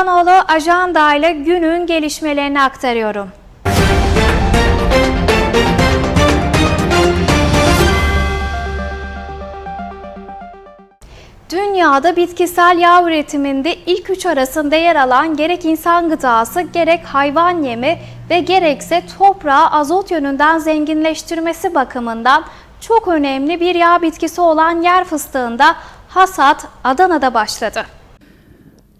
Elvanoğlu ajanda ile günün gelişmelerini aktarıyorum. Dünyada bitkisel yağ üretiminde ilk üç arasında yer alan gerek insan gıdası, gerek hayvan yemi ve gerekse toprağı azot yönünden zenginleştirmesi bakımından çok önemli bir yağ bitkisi olan yer fıstığında hasat Adana'da başladı.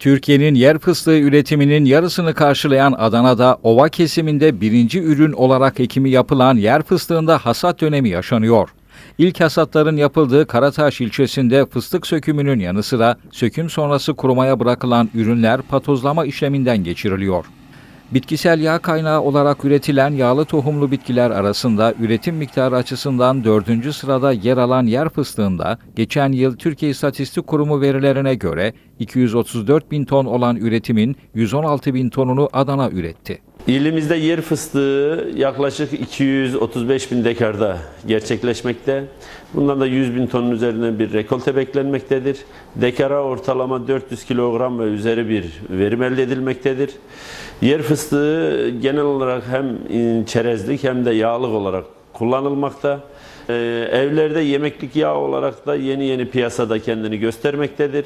Türkiye'nin yer fıstığı üretiminin yarısını karşılayan Adana'da ova kesiminde birinci ürün olarak ekimi yapılan yer fıstığında hasat dönemi yaşanıyor. İlk hasatların yapıldığı Karataş ilçesinde fıstık sökümünün yanı sıra söküm sonrası kurumaya bırakılan ürünler patozlama işleminden geçiriliyor. Bitkisel yağ kaynağı olarak üretilen yağlı tohumlu bitkiler arasında üretim miktarı açısından dördüncü sırada yer alan yer fıstığında geçen yıl Türkiye İstatistik Kurumu verilerine göre 234 bin ton olan üretimin 116 bin tonunu Adana üretti. İlimizde yer fıstığı yaklaşık 235 bin dekarda gerçekleşmekte. Bundan da 100 bin tonun üzerine bir rekolte beklenmektedir. Dekara ortalama 400 kilogram ve üzeri bir verim elde edilmektedir. Yer fıstığı genel olarak hem çerezlik hem de yağlık olarak kullanılmakta. Ee, evlerde yemeklik yağ olarak da yeni yeni piyasada kendini göstermektedir.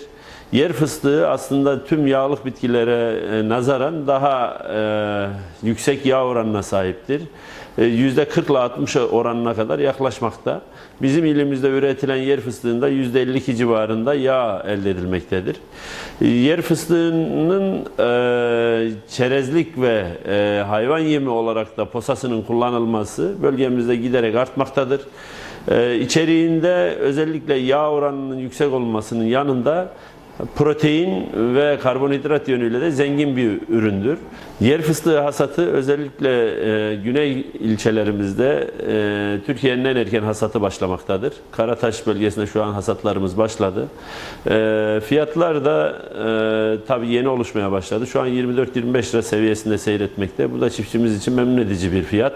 Yer fıstığı aslında tüm yağlık bitkilere e, nazaran daha e, yüksek yağ oranına sahiptir. E, %40 ile 60 oranına kadar yaklaşmakta. Bizim ilimizde üretilen yer fıstığında %52 civarında yağ elde edilmektedir. E, Yer fıstığının e, çerezlik ve e, hayvan yemi olarak da posasının kullanılması bölgemizde giderek artmaktadır. E, içeriğinde özellikle yağ oranının yüksek olmasının yanında protein ve karbonhidrat yönüyle de zengin bir üründür. Yer fıstığı hasatı özellikle e, güney ilçelerimizde e, Türkiye'nin en erken hasatı başlamaktadır. Karataş bölgesinde şu an hasatlarımız başladı. E, fiyatlar da e, tabii yeni oluşmaya başladı. Şu an 24-25 lira seviyesinde seyretmekte. Bu da çiftçimiz için memnun edici bir fiyat.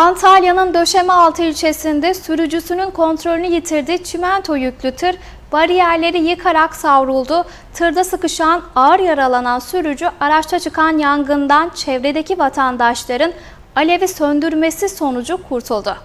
Antalya'nın Döşemealtı ilçesinde sürücüsünün kontrolünü yitirdiği çimento yüklü tır bariyerleri yıkarak savruldu. Tırda sıkışan ağır yaralanan sürücü araçta çıkan yangından çevredeki vatandaşların alevi söndürmesi sonucu kurtuldu.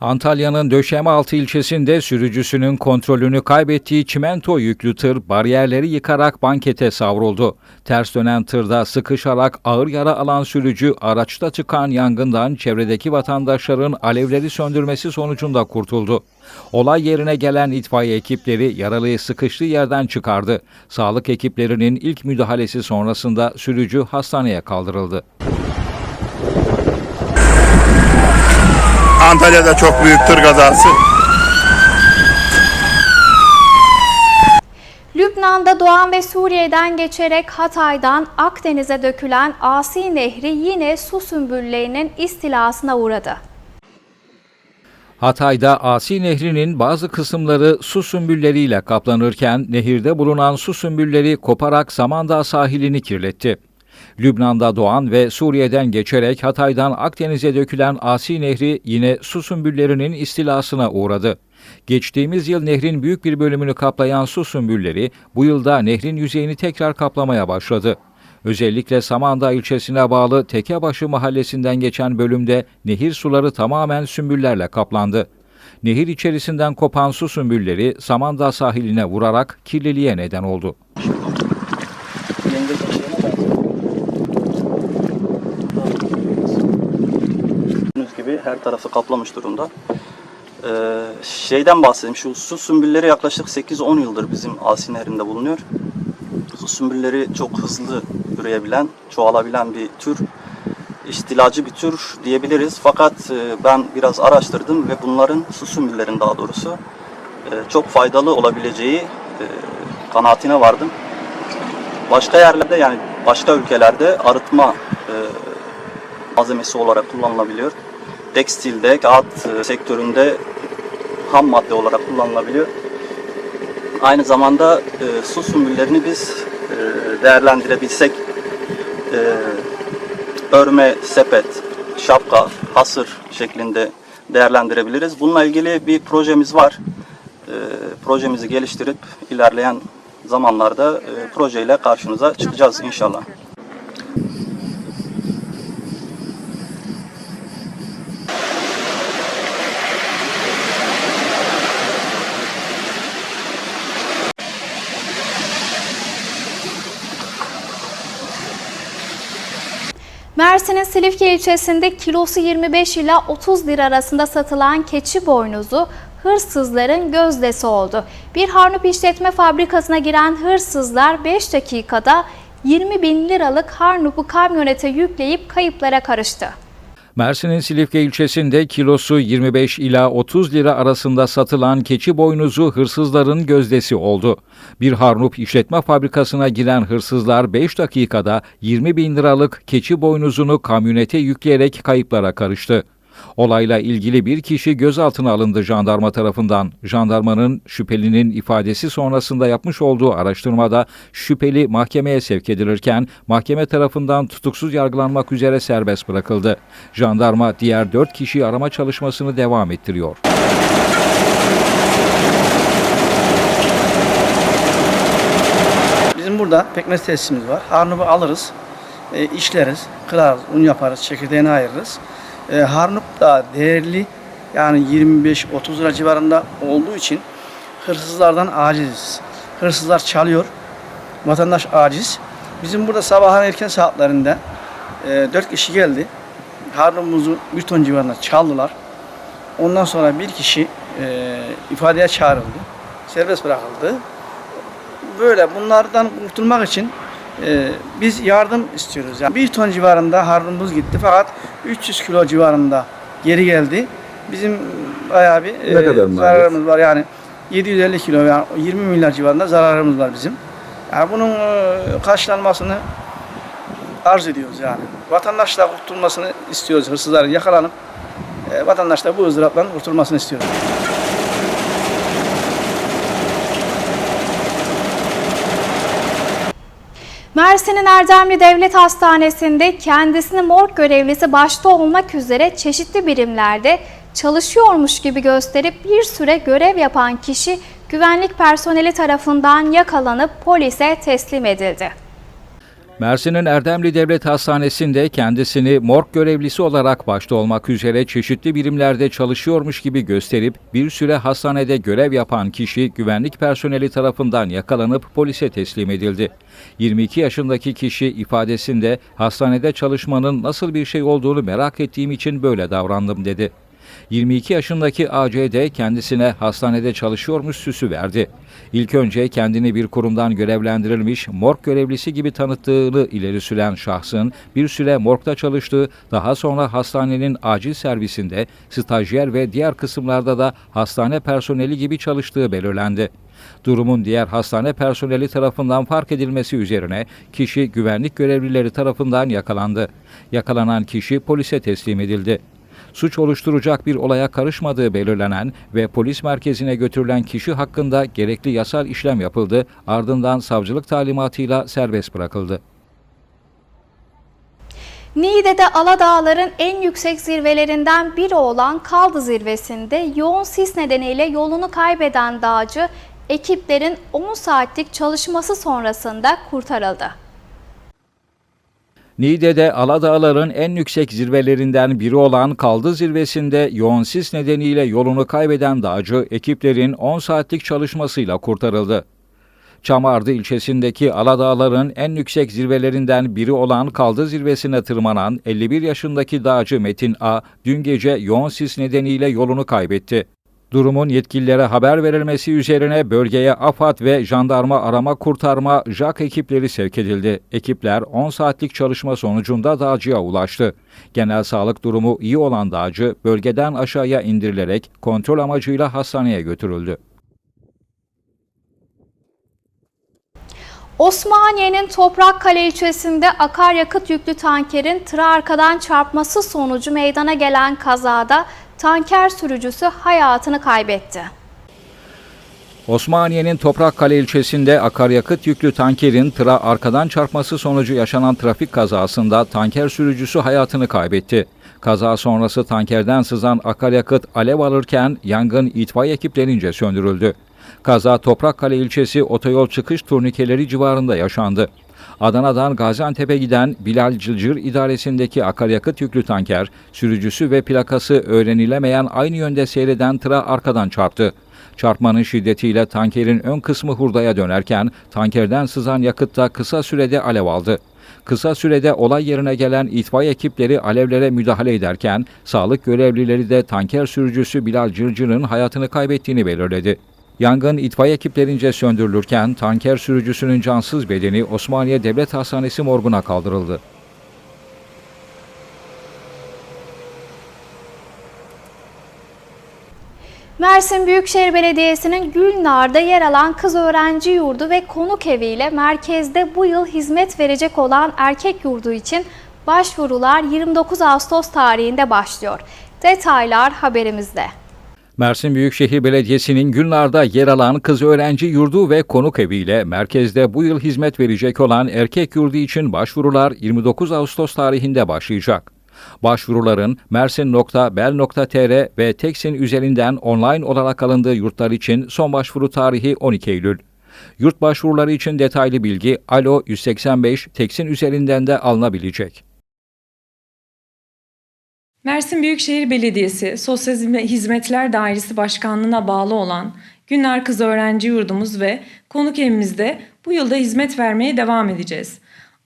Antalya'nın Döşemealtı ilçesinde sürücüsünün kontrolünü kaybettiği çimento yüklü tır bariyerleri yıkarak bankete savruldu. Ters dönen tırda sıkışarak ağır yara alan sürücü araçta çıkan yangından çevredeki vatandaşların alevleri söndürmesi sonucunda kurtuldu. Olay yerine gelen itfaiye ekipleri yaralıyı sıkıştığı yerden çıkardı. Sağlık ekiplerinin ilk müdahalesi sonrasında sürücü hastaneye kaldırıldı. Antalya'da çok büyük tır kazası. Lübnan'da doğan ve Suriye'den geçerek Hatay'dan Akdeniz'e dökülen Asi Nehri yine su sümbüllerinin istilasına uğradı. Hatay'da Asi Nehri'nin bazı kısımları su sümbülleriyle kaplanırken nehirde bulunan su sümbülleri koparak Samandağ sahilini kirletti. Lübnan'da doğan ve Suriye'den geçerek Hatay'dan Akdeniz'e dökülen Asi Nehri yine su sümbüllerinin istilasına uğradı. Geçtiğimiz yıl nehrin büyük bir bölümünü kaplayan su sümbülleri bu yılda nehrin yüzeyini tekrar kaplamaya başladı. Özellikle Samandağ ilçesine bağlı Tekebaşı mahallesinden geçen bölümde nehir suları tamamen sümbüllerle kaplandı. Nehir içerisinden kopan su sümbülleri Samandağ sahiline vurarak kirliliğe neden oldu. Gördüğünüz gibi her tarafı kaplamış durumda. Ee, şeyden bahsedeyim. Şu su sümbülleri yaklaşık 8-10 yıldır bizim Asi Nehri'nde bulunuyor. Su sümbülleri çok hızlı üreyebilen, çoğalabilen bir tür. İstilacı bir tür diyebiliriz. Fakat e, ben biraz araştırdım ve bunların su sümbüllerin daha doğrusu e, çok faydalı olabileceği e, kanaatine vardım. Başka yerlerde yani başka ülkelerde arıtma malzemesi olarak kullanılabiliyor. Tekstilde, kağıt e, sektöründe ham madde olarak kullanılabiliyor. Aynı zamanda e, su sümbüllerini biz e, değerlendirebilsek e, örme, sepet, şapka, hasır şeklinde değerlendirebiliriz. Bununla ilgili bir projemiz var. E, projemizi geliştirip ilerleyen zamanlarda e, projeyle karşınıza çıkacağız inşallah. Mersin'in Silifke ilçesinde kilosu 25 ila 30 lira arasında satılan keçi boynuzu hırsızların gözdesi oldu. Bir harnup işletme fabrikasına giren hırsızlar 5 dakikada 20 bin liralık harnupu kamyonete yükleyip kayıplara karıştı. Mersin'in Silifke ilçesinde kilosu 25 ila 30 lira arasında satılan keçi boynuzu hırsızların gözdesi oldu. Bir Harnup işletme fabrikasına giren hırsızlar 5 dakikada 20 bin liralık keçi boynuzunu kamyonete yükleyerek kayıplara karıştı. Olayla ilgili bir kişi gözaltına alındı jandarma tarafından. Jandarmanın şüphelinin ifadesi sonrasında yapmış olduğu araştırmada şüpheli mahkemeye sevk edilirken mahkeme tarafından tutuksuz yargılanmak üzere serbest bırakıldı. Jandarma diğer 4 kişiyi arama çalışmasını devam ettiriyor. Bizim burada pekmez tesisimiz var. Harnubu alırız, e, işleriz, kırarız, un yaparız, çekirdeğini ayırırız. E, harnup da değerli yani 25-30 lira civarında olduğu için hırsızlardan aciziz. Hırsızlar çalıyor, vatandaş aciz. Bizim burada sabahın erken saatlerinde e, 4 kişi geldi. Harnubumuzu bir ton civarında çaldılar. Ondan sonra bir kişi e, ifadeye çağrıldı. Serbest bırakıldı böyle bunlardan kurtulmak için e, biz yardım istiyoruz. Yani bir ton civarında harcımız gitti fakat 300 kilo civarında geri geldi. Bizim bayağı bir e, zararımız var yani 750 kilo yani 20 milyar civarında zararımız var bizim. Yani bunun e, karşılanmasını arz ediyoruz yani. Vatandaşla kurtulmasını istiyoruz hırsızların yakalanıp e, vatandaş da bu ızdıraptan kurtulmasını istiyoruz. Mersin'in Erdemli Devlet Hastanesi'nde kendisini morg görevlisi başta olmak üzere çeşitli birimlerde çalışıyormuş gibi gösterip bir süre görev yapan kişi güvenlik personeli tarafından yakalanıp polise teslim edildi. Mersin'in Erdemli Devlet Hastanesi'nde kendisini morg görevlisi olarak başta olmak üzere çeşitli birimlerde çalışıyormuş gibi gösterip bir süre hastanede görev yapan kişi güvenlik personeli tarafından yakalanıp polise teslim edildi. 22 yaşındaki kişi ifadesinde hastanede çalışmanın nasıl bir şey olduğunu merak ettiğim için böyle davrandım dedi. 22 yaşındaki ACD kendisine hastanede çalışıyormuş süsü verdi. İlk önce kendini bir kurumdan görevlendirilmiş morg görevlisi gibi tanıttığını ileri süren şahsın bir süre morgda çalıştığı, daha sonra hastanenin acil servisinde stajyer ve diğer kısımlarda da hastane personeli gibi çalıştığı belirlendi. Durumun diğer hastane personeli tarafından fark edilmesi üzerine kişi güvenlik görevlileri tarafından yakalandı. Yakalanan kişi polise teslim edildi suç oluşturacak bir olaya karışmadığı belirlenen ve polis merkezine götürülen kişi hakkında gerekli yasal işlem yapıldı, ardından savcılık talimatıyla serbest bırakıldı. Niğde'de Aladağların en yüksek zirvelerinden biri olan Kaldı Zirvesi'nde yoğun sis nedeniyle yolunu kaybeden dağcı ekiplerin 10 saatlik çalışması sonrasında kurtarıldı. Niğde'de Aladağların en yüksek zirvelerinden biri olan Kaldı Zirvesi'nde yoğun sis nedeniyle yolunu kaybeden dağcı ekiplerin 10 saatlik çalışmasıyla kurtarıldı. Çamardı ilçesindeki Aladağların en yüksek zirvelerinden biri olan Kaldı Zirvesi'ne tırmanan 51 yaşındaki dağcı Metin A, dün gece yoğun sis nedeniyle yolunu kaybetti. Durumun yetkililere haber verilmesi üzerine bölgeye AFAD ve jandarma arama kurtarma JAK ekipleri sevk edildi. Ekipler 10 saatlik çalışma sonucunda dağcıya ulaştı. Genel sağlık durumu iyi olan dağcı bölgeden aşağıya indirilerek kontrol amacıyla hastaneye götürüldü. Osmaniye'nin Toprakkale ilçesinde akaryakıt yüklü tankerin tıra arkadan çarpması sonucu meydana gelen kazada tanker sürücüsü hayatını kaybetti. Osmaniye'nin Toprakkale ilçesinde akaryakıt yüklü tankerin tıra arkadan çarpması sonucu yaşanan trafik kazasında tanker sürücüsü hayatını kaybetti. Kaza sonrası tankerden sızan akaryakıt alev alırken yangın itfaiye ekiplerince söndürüldü. Kaza Toprakkale ilçesi otoyol çıkış turnikeleri civarında yaşandı. Adana'dan Gaziantep'e giden Bilal Cılcır idaresindeki akaryakıt yüklü tanker, sürücüsü ve plakası öğrenilemeyen aynı yönde seyreden tıra arkadan çarptı. Çarpmanın şiddetiyle tankerin ön kısmı hurdaya dönerken tankerden sızan yakıtta kısa sürede alev aldı. Kısa sürede olay yerine gelen itfaiye ekipleri alevlere müdahale ederken sağlık görevlileri de tanker sürücüsü Bilal Cırcır'ın hayatını kaybettiğini belirledi. Yangın itfaiye ekiplerince söndürülürken tanker sürücüsünün cansız bedeni Osmaniye Devlet Hastanesi morguna kaldırıldı. Mersin Büyükşehir Belediyesi'nin Gülnar'da yer alan kız öğrenci yurdu ve konuk evi ile merkezde bu yıl hizmet verecek olan erkek yurdu için başvurular 29 Ağustos tarihinde başlıyor. Detaylar haberimizde. Mersin Büyükşehir Belediyesi'nin Gülnar'da yer alan kız öğrenci yurdu ve konuk eviyle merkezde bu yıl hizmet verecek olan erkek yurdu için başvurular 29 Ağustos tarihinde başlayacak. Başvuruların mersin.bel.tr ve Teksin üzerinden online olarak alındığı yurtlar için son başvuru tarihi 12 Eylül. Yurt başvuruları için detaylı bilgi Alo 185 Teksin üzerinden de alınabilecek. Mersin Büyükşehir Belediyesi Sosyal Hizmetler Dairesi Başkanlığı'na bağlı olan Günler Kız Öğrenci Yurdumuz ve konuk evimizde bu yılda hizmet vermeye devam edeceğiz.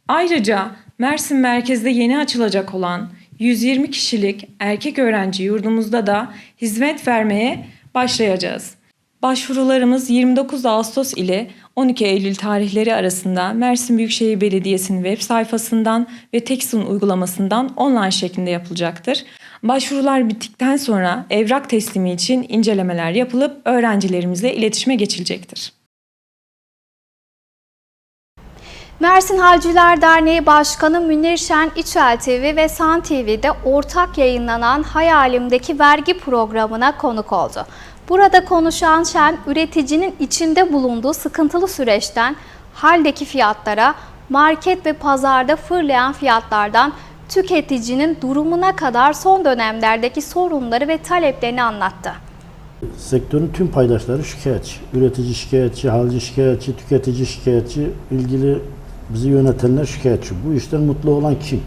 Ayrıca Mersin merkezde yeni açılacak olan 120 kişilik erkek öğrenci yurdumuzda da hizmet vermeye başlayacağız. Başvurularımız 29 Ağustos ile 12 Eylül tarihleri arasında Mersin Büyükşehir Belediyesi'nin web sayfasından ve Teksun uygulamasından online şeklinde yapılacaktır. Başvurular bittikten sonra evrak teslimi için incelemeler yapılıp öğrencilerimizle iletişime geçilecektir. Mersin Halciler Derneği Başkanı Münir Şen İçel TV ve San TV'de ortak yayınlanan Hayalimdeki Vergi programına konuk oldu. Burada konuşan Şen, üreticinin içinde bulunduğu sıkıntılı süreçten haldeki fiyatlara, market ve pazarda fırlayan fiyatlardan tüketicinin durumuna kadar son dönemlerdeki sorunları ve taleplerini anlattı. Sektörün tüm paydaşları şikayetçi. Üretici şikayetçi, halcı şikayetçi, tüketici şikayetçi, ilgili bizi yönetenler şikayetçi. Bu işten mutlu olan kim?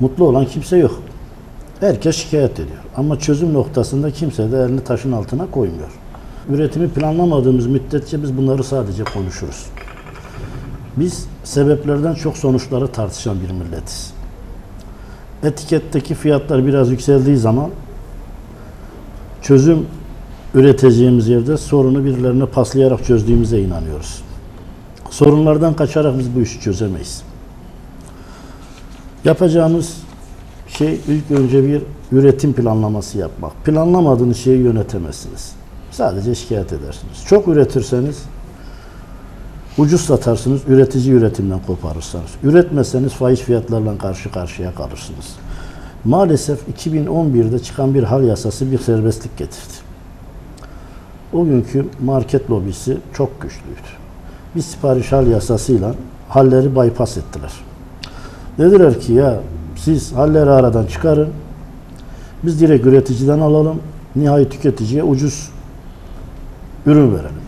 Mutlu olan kimse yok. Herkes şikayet ediyor. Ama çözüm noktasında kimse de elini taşın altına koymuyor. Üretimi planlamadığımız müddetçe biz bunları sadece konuşuruz. Biz sebeplerden çok sonuçları tartışan bir milletiz. Etiketteki fiyatlar biraz yükseldiği zaman çözüm üreteceğimiz yerde sorunu birilerine paslayarak çözdüğümüze inanıyoruz. Sorunlardan kaçarak biz bu işi çözemeyiz. Yapacağımız şey ilk önce bir üretim planlaması yapmak. Planlamadığınız şeyi yönetemezsiniz. Sadece şikayet edersiniz. Çok üretirseniz ucuz satarsınız, üretici üretimden koparırsınız. Üretmezseniz faiz fiyatlarla karşı karşıya kalırsınız. Maalesef 2011'de çıkan bir hal yasası bir serbestlik getirdi. O günkü market lobisi çok güçlüydü. Bir sipariş hal yasasıyla halleri bypass ettiler. Dediler ki ya siz halleri aradan çıkarın, biz direkt üreticiden alalım, nihai tüketiciye ucuz ürün verelim.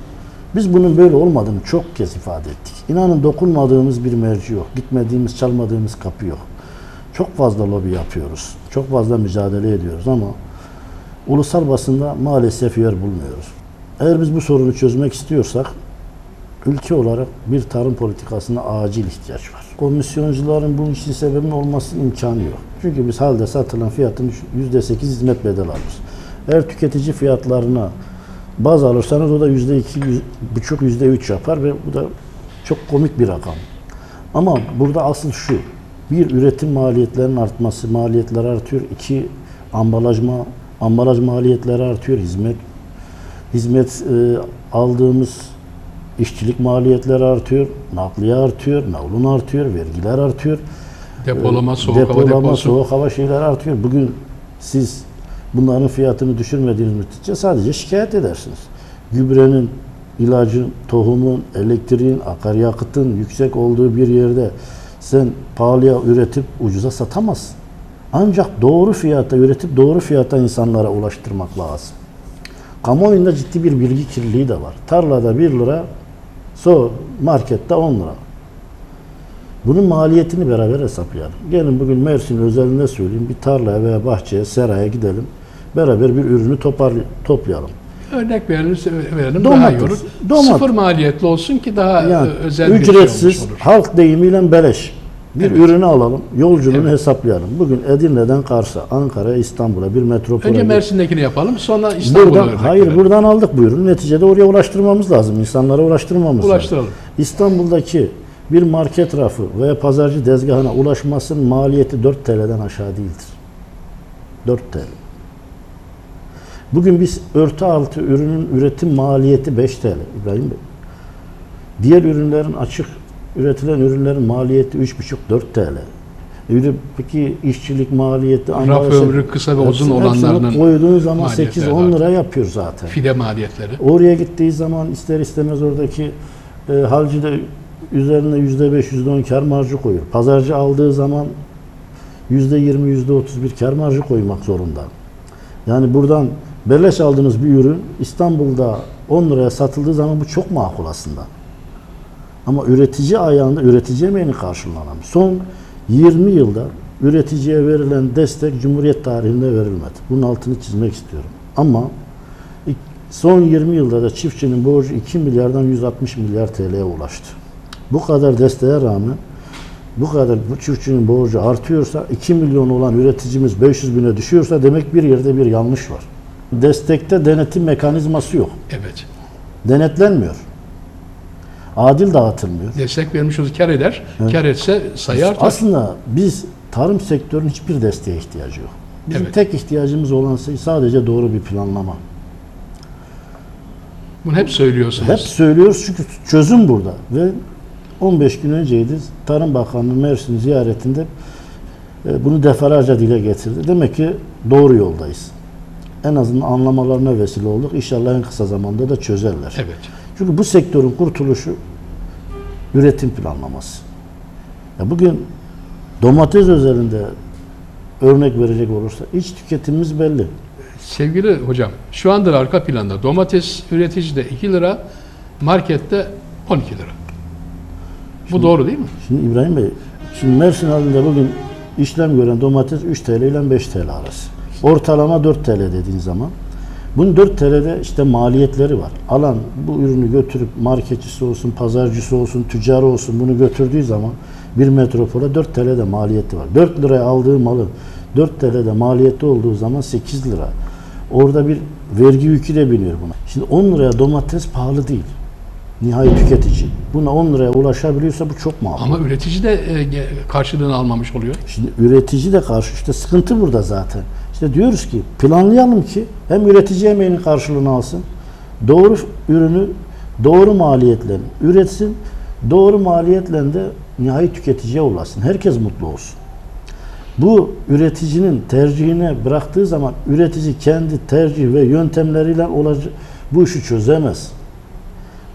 Biz bunun böyle olmadığını çok kez ifade ettik. İnanın dokunmadığımız bir merci yok, gitmediğimiz, çalmadığımız kapı yok. Çok fazla lobi yapıyoruz, çok fazla mücadele ediyoruz ama ulusal basında maalesef yer bulmuyoruz. Eğer biz bu sorunu çözmek istiyorsak ülke olarak bir tarım politikasına acil ihtiyaç var. Komisyoncuların bu işin sebebinin olmasının imkanı yok. Çünkü biz halde satılan fiyatın %8 hizmet bedeli alırız. Eğer tüketici fiyatlarına baz alırsanız o da %2, buçuk %3 yapar ve bu da çok komik bir rakam. Ama burada asıl şu, bir üretim maliyetlerinin artması, maliyetler artıyor. İki ambalaj, ma ambalaj maliyetleri artıyor, hizmet hizmet e, aldığımız işçilik maliyetleri artıyor, nakliye artıyor, navlun artıyor, vergiler artıyor. Depolama, soğuk Depolama, hava deposu. soğuk hava şeyler artıyor. Bugün siz bunların fiyatını düşürmediğiniz müddetçe sadece şikayet edersiniz. gübrenin, ilacın, tohumun, elektriğin, akaryakıtın yüksek olduğu bir yerde sen pahalıya üretip ucuza satamazsın. Ancak doğru fiyata üretip doğru fiyata insanlara ulaştırmak lazım. Kamuoyunda ciddi bir bilgi kirliliği de var. Tarlada 1 lira, so markette 10 lira. Bunun maliyetini beraber hesaplayalım. Gelin bugün Mersin özelinde söyleyeyim. Bir tarlaya veya bahçeye, seraya gidelim. Beraber bir ürünü topar, toplayalım. Örnek verirse verelim Domates, daha iyi olur. domates. Sıfır maliyetli olsun ki daha Yani özel bir ücretsiz, şey olmuş olur. halk deyimiyle beleş. Bir Evet. ürünü alalım, yolculuğunu Evet. hesaplayalım. Bugün Edirne'den Kars'a, Ankara'ya, İstanbul'a bir metropole. Önce. Mersin'dekini yapalım sonra İstanbul'a Buradan, hayır verelim. buradan aldık bu ürünü. Neticede oraya ulaştırmamız lazım. İnsanlara ulaştırmamız Ulaştıralım. lazım. İstanbul'daki bir market rafı veya pazarcı tezgahına ulaşmasının maliyeti 4 TL'den aşağı değildir. 4 TL. Bugün biz örtü altı ürünün üretim maliyeti 5 TL İbrahim Bey. Diğer ürünlerin açık üretilen ürünlerin maliyeti 3,5-4 TL. Öyle Peki işçilik maliyeti Raf ömrü kısa ve uzun olanlarının koyduğun zaman maliyetleri 8-10 lira yapıyor zaten. Fide maliyetleri. Oraya gittiği zaman ister istemez oradaki e, halcı da üzerine yüzde beş, yüzde on kar marjı koyuyor. Pazarcı aldığı zaman yüzde yirmi, yüzde otuz bir kar marjı koymak zorunda. Yani buradan beleş aldığınız bir ürün İstanbul'da 10 liraya satıldığı zaman bu çok makul aslında. Ama üretici ayağında üretici emeğini karşılanamıyor. Son 20 yılda üreticiye verilen destek Cumhuriyet tarihinde verilmedi. Bunun altını çizmek istiyorum. Ama Son 20 yılda da çiftçinin borcu 2 milyardan 160 milyar TL'ye ulaştı. Bu kadar desteğe rağmen bu kadar bu çiftçinin borcu artıyorsa 2 milyon olan üreticimiz 500 bine düşüyorsa demek bir yerde bir yanlış var. Destekte denetim mekanizması yok. Evet. Denetlenmiyor. Adil dağıtılmıyor. Destek vermiş olsa kar eder. Kar etse sayı artar. Aslında biz tarım sektörünün hiçbir desteğe ihtiyacı yok. Bizim Evet. tek ihtiyacımız olan şey sadece doğru bir planlama. Bunu hep söylüyorsunuz. Hep söylüyoruz çünkü çözüm burada. Ve 15 gün önceydi Tarım Bakanlığı Mersin ziyaretinde e, bunu defalarca dile getirdi. Demek ki doğru yoldayız. En azından anlamalarına vesile olduk. İnşallah en kısa zamanda da çözerler. Evet. Çünkü bu sektörün kurtuluşu üretim planlaması. Ya bugün domates özelinde örnek verecek olursa iç tüketimimiz belli. Sevgili hocam, şu andır arka planda domates üreticide 2 lira, markette 12 lira. Bu doğru değil mi? Şimdi İbrahim Bey, şimdi Mersin halinde bugün işlem gören domates 3 TL ile 5 TL arası. Ortalama 4 TL dediğin zaman. Bunun 4 TL'de işte maliyetleri var. Alan bu ürünü götürüp marketçisi olsun, pazarcısı olsun, tüccarı olsun bunu götürdüğü zaman bir metropole 4 TL'de maliyeti var. 4 liraya aldığı malın 4 TL'de maliyeti olduğu zaman 8 lira. Orada bir vergi yükü de biniyor buna. Şimdi 10 liraya domates pahalı değil. Nihai tüketici. Buna 10 liraya ulaşabiliyorsa bu çok makul. Ama üretici de e, karşılığını almamış oluyor. Şimdi üretici de karşı işte sıkıntı burada zaten. İşte diyoruz ki planlayalım ki hem üretici emeğinin karşılığını alsın. Doğru ürünü doğru maliyetle üretsin. Doğru maliyetle de nihai tüketiciye ulaşsın. Herkes mutlu olsun. Bu üreticinin tercihine bıraktığı zaman üretici kendi tercih ve yöntemleriyle olacak bu işi çözemez.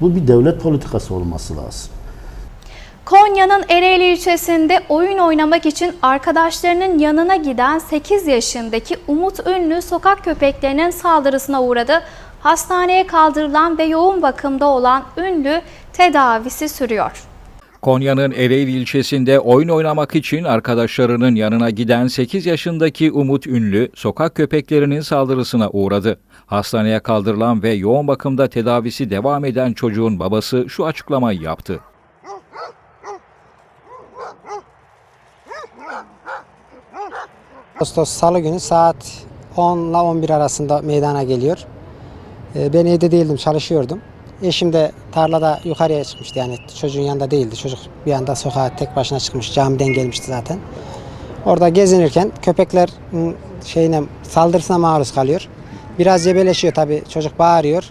Bu bir devlet politikası olması lazım. Konya'nın Ereğli ilçesinde oyun oynamak için arkadaşlarının yanına giden 8 yaşındaki Umut Ünlü sokak köpeklerinin saldırısına uğradı. Hastaneye kaldırılan ve yoğun bakımda olan Ünlü tedavisi sürüyor. Konya'nın Ereğli ilçesinde oyun oynamak için arkadaşlarının yanına giden 8 yaşındaki Umut Ünlü sokak köpeklerinin saldırısına uğradı. Hastaneye kaldırılan ve yoğun bakımda tedavisi devam eden çocuğun babası şu açıklamayı yaptı. Ağustos Salı günü saat 10 ile 11 arasında meydana geliyor. Ee, Ben evde değildim, çalışıyordum. Eşim de tarlada yukarıya çıkmıştı yani çocuğun yanında değildi. Çocuk bir anda sokağa tek başına çıkmış, camiden gelmişti zaten. Orada gezinirken köpekler ım, şeyine saldırısına maruz kalıyor. Biraz cebeleşiyor tabii, çocuk bağırıyor.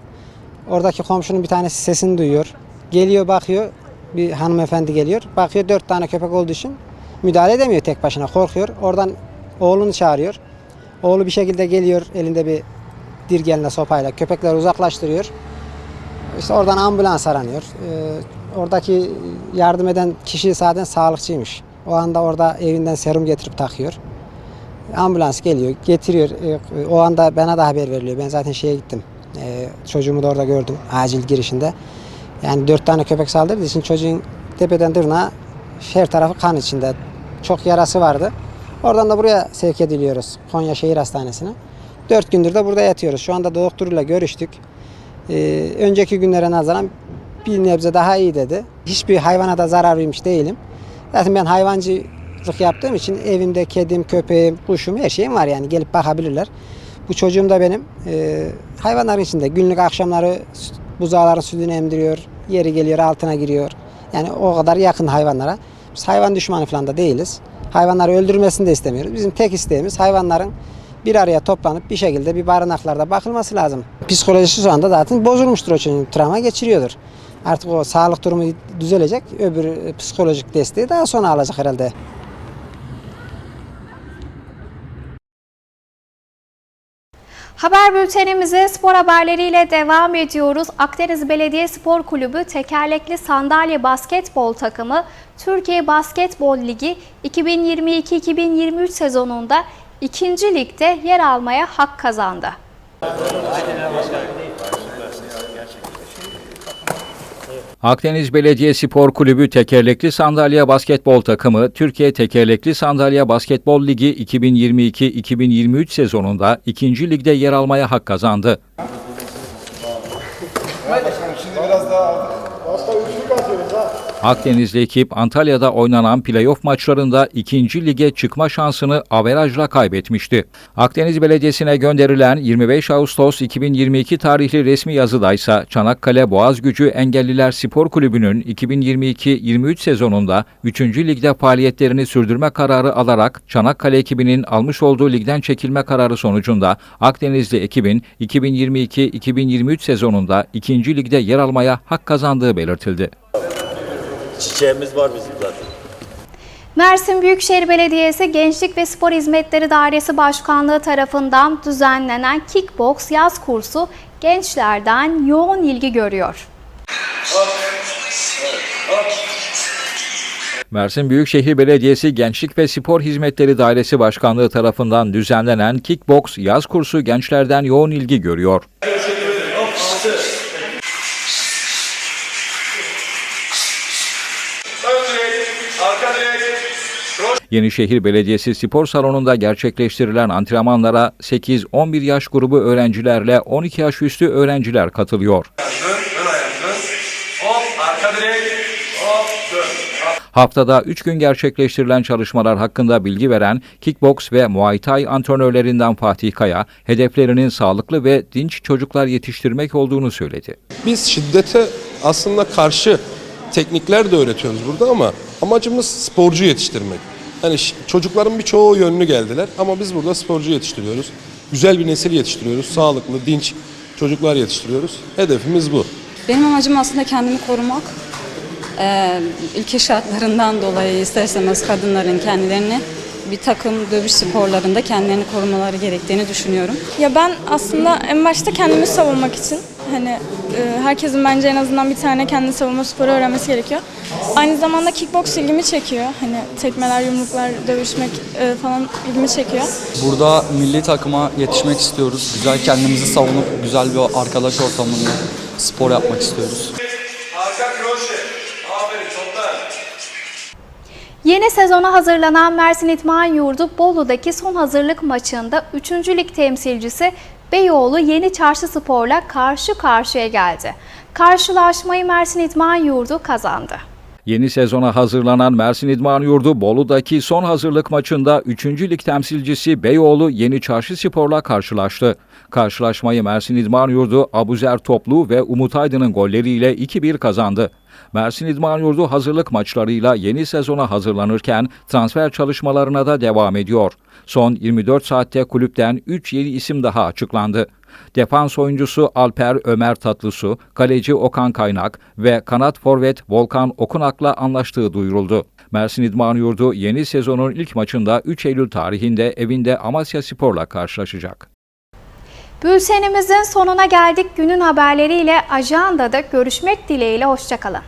Oradaki komşunun bir tanesi sesini duyuyor. Geliyor bakıyor, bir hanımefendi geliyor. Bakıyor dört tane köpek olduğu için müdahale edemiyor tek başına, korkuyor. Oradan oğlunu çağırıyor. Oğlu bir şekilde geliyor elinde bir dirgenle sopayla köpekleri uzaklaştırıyor. İşte oradan ambulans aranıyor. Ee, oradaki yardım eden kişi zaten sağlıkçıymış. O anda orada evinden serum getirip takıyor. Ambulans geliyor, getiriyor. Ee, O anda bana da haber veriliyor. Ben zaten şeye gittim. Ee, çocuğumu da orada gördüm acil girişinde. Yani dört tane köpek saldırdığı için çocuğun tepeden tırnağa her tarafı kan içinde. Çok yarası vardı. Oradan da buraya sevk ediliyoruz. Konya Şehir Hastanesi'ne. Dört gündür de burada yatıyoruz. Şu anda doktoruyla görüştük. Ee, önceki günlere nazaran bir nebze daha iyi dedi. Hiçbir hayvana da zararlıymış değilim. Zaten ben hayvancılık yaptığım için evimde kedim, köpeğim, kuşum her şeyim var yani gelip bakabilirler. Bu çocuğum da benim e, hayvanların içinde günlük akşamları buzağların sütünü emdiriyor, yeri geliyor altına giriyor. Yani o kadar yakın hayvanlara. Biz hayvan düşmanı falan da değiliz. Hayvanları öldürmesini de istemiyoruz. Bizim tek isteğimiz hayvanların bir araya toplanıp bir şekilde bir barınaklarda bakılması lazım. Psikolojisi şu anda zaten bozulmuştur o çocuğun. Travma geçiriyordur. Artık o sağlık durumu düzelecek. Öbür psikolojik desteği daha sonra alacak herhalde. Haber bültenimize spor haberleriyle devam ediyoruz. Akdeniz Belediye Spor Kulübü tekerlekli sandalye basketbol takımı Türkiye Basketbol Ligi 2022-2023 sezonunda 2. ligde yer almaya hak kazandı. Akdeniz Belediye Spor Kulübü Tekerlekli Sandalye Basketbol takımı Türkiye Tekerlekli Sandalye Basketbol Ligi 2022-2023 sezonunda 2. ligde yer almaya hak kazandı. Akdenizli ekip Antalya'da oynanan playoff maçlarında 2. lige çıkma şansını averajla kaybetmişti. Akdeniz Belediyesi'ne gönderilen 25 Ağustos 2022 tarihli resmi yazıdaysa Çanakkale Boğazgücü Engelliler Spor Kulübü'nün 2022-23 sezonunda 3. ligde faaliyetlerini sürdürme kararı alarak Çanakkale ekibinin almış olduğu ligden çekilme kararı sonucunda Akdenizli ekibin 2022-2023 sezonunda 2. ligde yer almaya hak kazandığı belirtildi. Çiçeğimiz var bizim zaten. Mersin Büyükşehir Belediyesi Gençlik ve Spor Hizmetleri Dairesi Başkanlığı tarafından düzenlenen kickbox yaz kursu gençlerden yoğun ilgi görüyor. Mersin Büyükşehir Belediyesi Gençlik ve Spor Hizmetleri Dairesi Başkanlığı tarafından düzenlenen kickbox yaz kursu gençlerden yoğun ilgi görüyor. Yenişehir Belediyesi Spor Salonu'nda gerçekleştirilen antrenmanlara 8-11 yaş grubu öğrencilerle 12 yaş üstü öğrenciler katılıyor. Haftada 3 gün gerçekleştirilen çalışmalar hakkında bilgi veren Kickbox ve Muay Thai antrenörlerinden Fatih Kaya, hedeflerinin sağlıklı ve dinç çocuklar yetiştirmek olduğunu söyledi. Biz şiddete aslında karşı teknikler de öğretiyoruz burada ama amacımız sporcu yetiştirmek. Yani ş- çocukların birçoğu yönlü geldiler ama biz burada sporcu yetiştiriyoruz. Güzel bir nesil yetiştiriyoruz. Sağlıklı, dinç çocuklar yetiştiriyoruz. Hedefimiz bu. Benim amacım aslında kendimi korumak. Ee, ülke şartlarından dolayı ister istemez kadınların kendilerini bir takım dövüş sporlarında kendilerini korumaları gerektiğini düşünüyorum. Ya ben aslında en başta kendimi savunmak için hani e, herkesin bence en azından bir tane kendini savunma sporu öğrenmesi gerekiyor. Aynı zamanda kickbox ilgimi çekiyor. Hani tekmeler, yumruklar, dövüşmek e, falan ilgimi çekiyor. Burada milli takıma yetişmek istiyoruz. Güzel kendimizi savunup güzel bir arkadaş ortamında spor yapmak istiyoruz. Yeni sezona hazırlanan Mersin İtman Yurdu Bolu'daki son hazırlık maçında 3. lig temsilcisi Beyoğlu Yeni Çarşı Spor'la karşı karşıya geldi. Karşılaşmayı Mersin İtman Yurdu kazandı. Yeni sezona hazırlanan Mersin İdman Yurdu Bolu'daki son hazırlık maçında 3. lig temsilcisi Beyoğlu Yeni Çarşı Spor'la karşılaştı. Karşılaşmayı Mersin İdman Yurdu Abuzer Toplu ve Umut Aydın'ın golleriyle 2-1 kazandı. Mersin İdman Yurdu hazırlık maçlarıyla yeni sezona hazırlanırken transfer çalışmalarına da devam ediyor. Son 24 saatte kulüpten 3 yeni isim daha açıklandı. Defans oyuncusu Alper Ömer Tatlısu, kaleci Okan Kaynak ve kanat forvet Volkan Okunak'la anlaştığı duyuruldu. Mersin İdman Yurdu yeni sezonun ilk maçında 3 Eylül tarihinde evinde Amasya Spor'la karşılaşacak. Bültenimizin sonuna geldik. Günün haberleriyle ajandada görüşmek dileğiyle. Hoşçakalın.